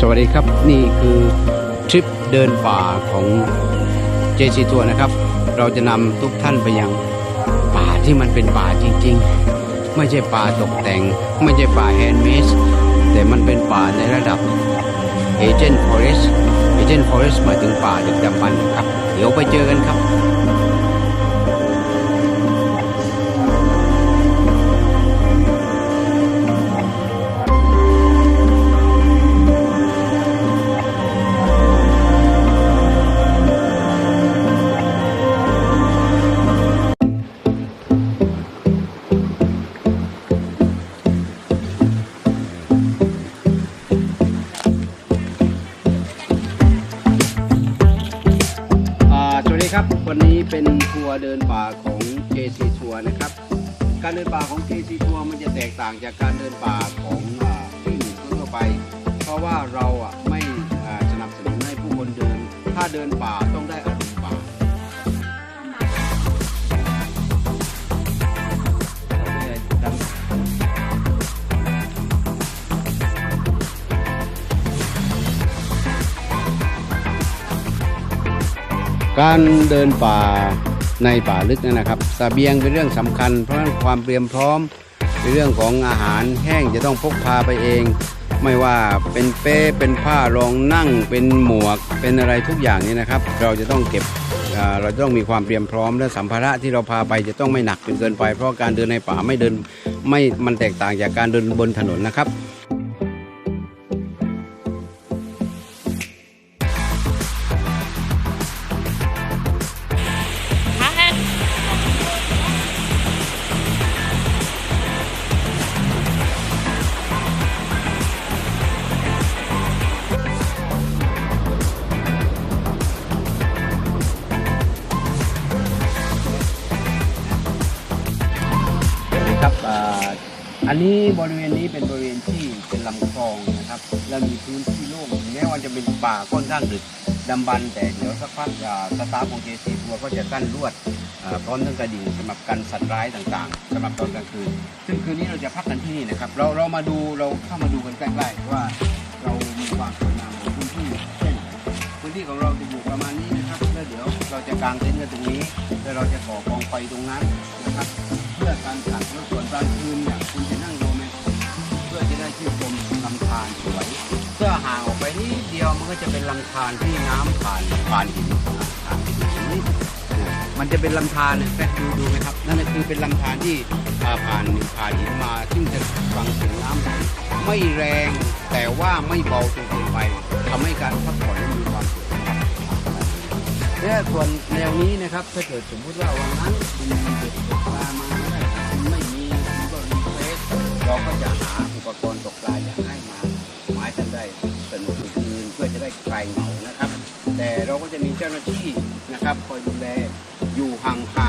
สวัสดีครับนี่คือทริปเดินป่าของ JC ทัวร์นะครับ เราจะนำทุกท่านไปยังป่าที่มันเป็นป่าจริงๆ ไม่ใช่ป่าตกแต่ง ไม่ใช่ป่าแฮนด์เมดแต่มันเป็นป่าในระดับเอเจนต์ฟอเรสต์เอเจนต์ฟอเรสต์หมายถึงป่าดึกดำบรรพ์ครับ เดี๋ยวไปเจอกันครับ ครับ วันนี้เป็นทัวร์เดินป่าของ KC ทัวร์นะครับ การเดินป่าของ KC ทัวร์มันจะแตกต่างจากการเดินป่าของที่อื่นทั่วไป เพราะว่าเราอะไม่สนับสนุนให้ผู้คนเดิน ถ้าเดินป่าต้องได้อาร การเดินป่าในป่าลึกนนะครับสเสบียงเป็นเรื่องสำคัญ เพราะนั้นความเตรียมพร้อมในเรื่องของอาหารแห้งจะต้องพกพาไปเอง ไม่ว่าเป็นเป้เป็นผ้ารองนั่งเป็นหมวกเป็นอะไรทุกอย่างนี้นะครับ เราจะต้องเก็บเราจะต้องมีความเตรียมพร้อมและสัมภาระที่เราพาไปจะต้องไม่หนักจนเกินไป เพราะการเดินในป่าไม่เดินไม่มันแตกต่างจากการเดินบนถนนนะครับ อันนี้บริเวณนี้เป็นบริเวณที่เป็นลำคลองนะครับ แล้วมีพื้นที่โล่งแม้ว่าจะเป็นป่าค่อนข้างดึกดำบรรพ์แต่เดี๋ยวสักพักอ่าสตาฟของเจสีทัวร์ก็จะกั้นลวดพร้อมทั้งกระดิ่งสำหรับกันสัตว์ร้ายต่างๆสำหรับตอนกลางคืน ซึ่งคืนนี้เราจะพักกันที่นี่นะครับ เราเรามาดูเราเข้ามาดูกันใกล้ๆว่าเรามีความสวยงามของพื้นที่เช่นพื้นที่ของเราจะอยู่ประมาณนี้นะครับแล้วเดี๋ยวเราจะกางเต็นท์กันตรงนี้แล้วเราจะก่อกองไฟตรงนั้นนะครับ เพื่อการขับรถส่วนกลางคืนเนี่ย ก็จะเป็นลำธารที่น้ำผ่านผ่านหินผ่านหินมันจะเป็นลำธารนะแป๊ดูดูไหมครับนั่นคือเป็นลำธารที่อ่าผ่านผ่านหินมาซึ่งจะฟังเสียงน้ำไหลไม่แรงแต่ว่าไม่เบาจนเกินไปทำให้การพักผ่อนมีความสุขเนี่ยส่วนแนวนี้นะครับถ้าเกิดสมมุติว่าวันนั้นมีเด็กตกปลามาได้คุณไม่มีคุณก็รีเควสเราก็จะหาอุปกรณ์ตกปลาอย่างให้าหน้าที่นะครับคอยดูแลอยู่ห่างๆ